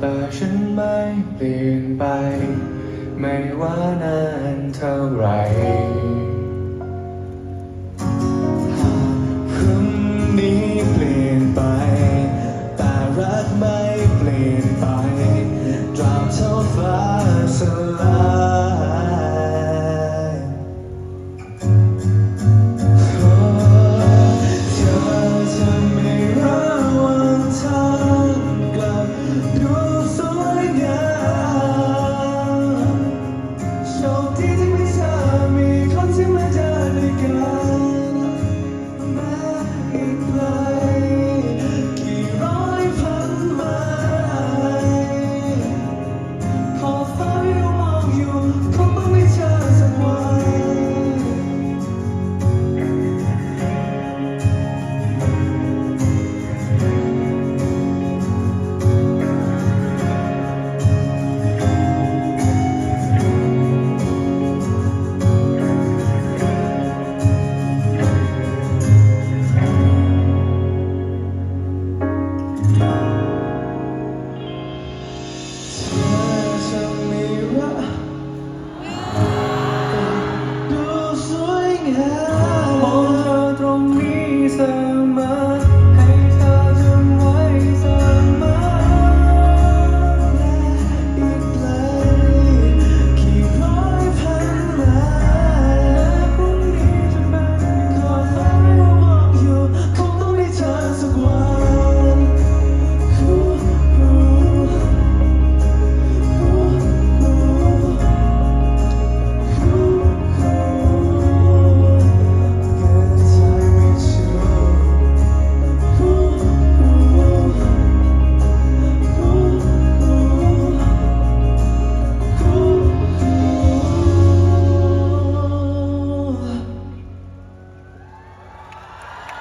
แต่ฉันไม่เปลี่ยนไป ไม่ว่านานเท่าไหร่ yeah.